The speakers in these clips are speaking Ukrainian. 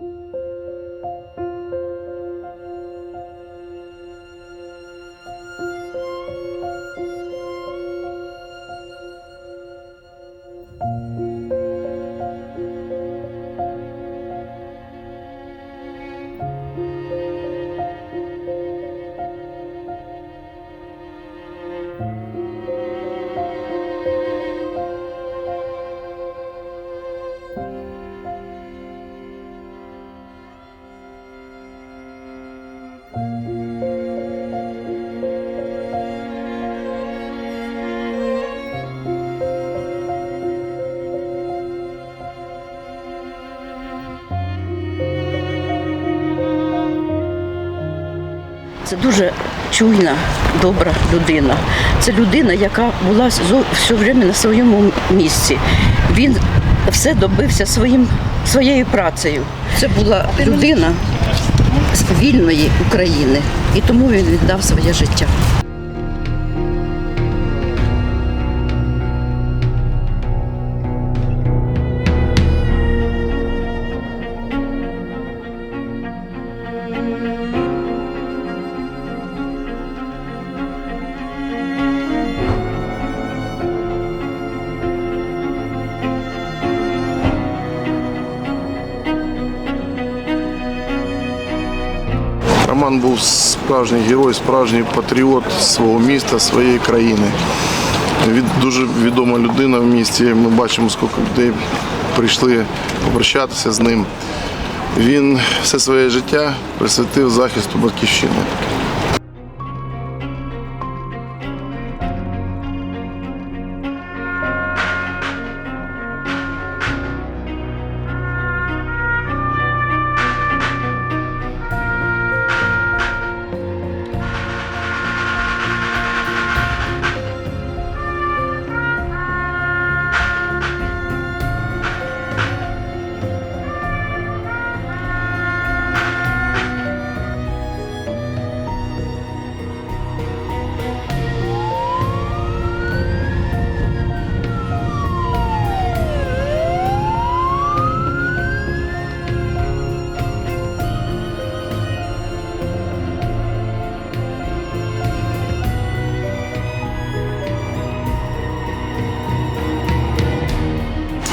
you Це дуже чуйна, добра людина. Це людина, яка була все время на своєму місці. Він все добився своїм, своєю працею. Це була людина з вільної України, і тому він віддав своє життя. Роман був справжній герой, справжній патріот свого міста, своєї країни. Він дуже відома людина в місті. Ми бачимо, скільки людей прийшли попрощатися з ним. Він все своє життя присвятив захисту батьківщини.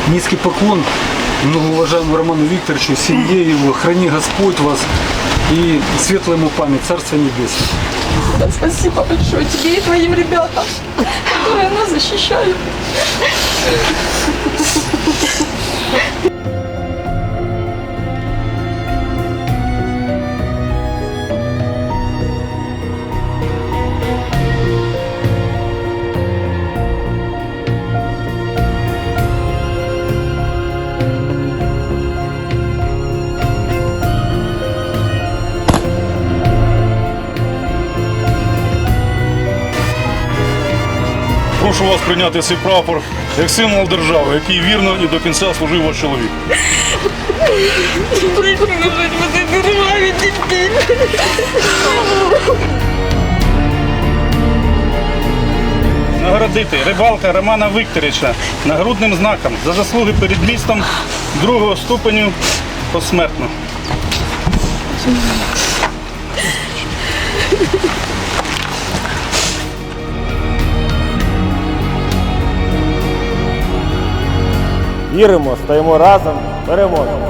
Низкий поклон многоуважаемому Роману Викторовичу, семье его, храни Господь вас и светлая ему память, Царство Небесное. Да, спасибо большое тебе и твоим ребятам, которые нас защищают. Прошу вас прийняти цей прапор як символ держави, який вірно і до кінця служив ваш чоловік. Нагородити рибалка Романа Вікторовича нагрудним знаком за заслуги перед містом другого ступеню посмертно. Віримо, стоїмо разом, переможемо.